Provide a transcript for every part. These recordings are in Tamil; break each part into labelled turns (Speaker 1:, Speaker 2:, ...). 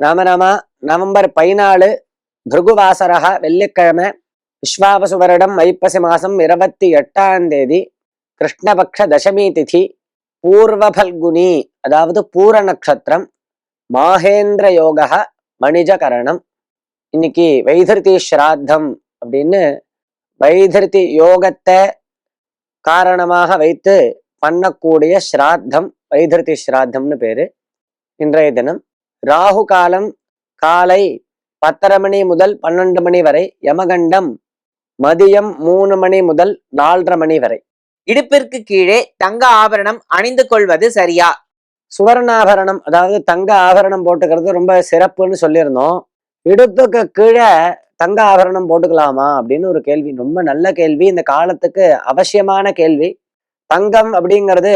Speaker 1: ராமராமா நவம்பர் பதினாலு பிருகுவாசரக வெள்ளிக்கிழமை விஸ்வாவசு வருடம் ஐப்பசி மாசம் இருபத்தி எட்டாம் தேதி கிருஷ்ணபக்ஷ தசமி திதி பூர்வபல்குனி அதாவது பூர நட்சத்திரம் மாகேந்திர யோகா மணிஜகரணம். இன்னைக்கு வைதிருதி ஸ்ராத்தம் அப்படின்னு வைதிருதி யோகத்தை காரணமாக வைத்து பண்ணக்கூடிய ஸ்ராத்தம் வைதிருதி ஸ்ராத்தம்னு பேரு. இன்றைய தினம் ராகு காலம் காலை பத்தரை மணி முதல் பன்னெண்டு மணி வரை யமகண்டம் மதியம் மூணு மணி முதல் நாலரை மணி வரை.
Speaker 2: இடுப்பிற்கு கீழே தங்க ஆபரணம் அணிந்து கொள்வது சரியா?
Speaker 1: சுவர்ணாபரணம் அதாவது தங்க ஆபரணம் போட்டுக்கிறது ரொம்ப சிறப்புன்னு சொல்லியிருந்தோம். இடுப்புக்கு கீழே தங்க ஆபரணம் போட்டுக்கலாமா அப்படின்னு ஒரு கேள்வி. ரொம்ப நல்ல கேள்வி. இந்த காலத்துக்கு அவசியமான கேள்வி. தங்கம் அப்படிங்கிறது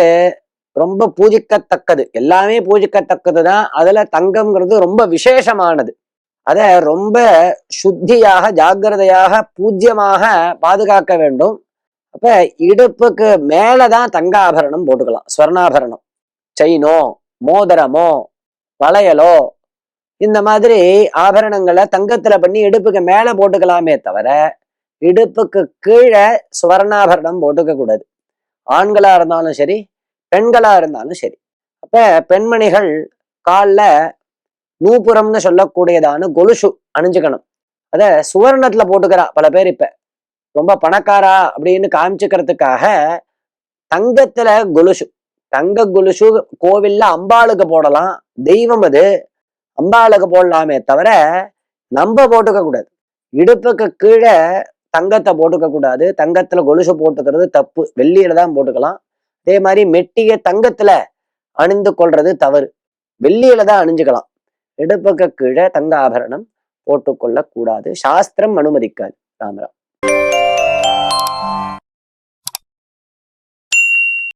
Speaker 1: ரொம்ப பூஜிக்கத்தக்கது. எல்லாமே பூஜிக்கத்தக்கது தான் அதுல தங்கம்ங்கிறது ரொம்ப விசேஷமானது. அதை ரொம்ப சுத்தியாக ஜாக்கிரதையாக பூஜ்யமாக பாதுகாக்க வேண்டும். அப்ப இடுப்புக்கு மேலதான் தங்க ஆபரணம் போட்டுக்கலாம். ஸ்வர்ணாபரணம். செயினோ மோதிரமோ வளையலோ இந்த மாதிரி ஆபரணங்களை தங்கத்துல பண்ணி இடுப்புக்கு மேல போட்டுக்கலாமே தவிர இடுப்புக்கு கீழே சுவர்ணாபரணம் போட்டுக்க கூடாது. ஆண்களா இருந்தாலும் சரி பெண்களா இருந்தாலும் சரி. அப்ப பெண்மணிகள் காலில் நூபுரம்னு சொல்லக்கூடியதான கொலுசு அணிஞ்சுக்கணும். அத சுவர்ணத்துல போட்டுக்கிறா பல பேர் இப்ப. ரொம்ப பணக்காரா அப்படின்னு காமிச்சுக்கிறதுக்காக தங்கத்துல கொலுசு. தங்க கொலுசு கோவில்ல அம்பாளுக்கு போடலாம். தெய்வம் அது. அம்பாளுக்கு போடலாமே தவிர நம்ம போட்டுக்க கூடாது. இடுப்புக்கு கீழே தங்கத்தை போட்டுக்க கூடாது. தங்கத்துல கொலுசு போட்டுக்கிறது தப்பு. வெள்ளியில தான் போட்டுக்கலாம். அதே மாதிரி மெட்டிய தங்கத்துல அணிந்து கொள்றது தவறு. வெள்ளியில தான் அணிஞ்சுக்கலாம். இடுப்புக்கு கீழே தங்க ஆபரணம் போட்டுக்கொள்ள கூடாது சாஸ்திரம் அனுமதிக்காது. ராமராம்.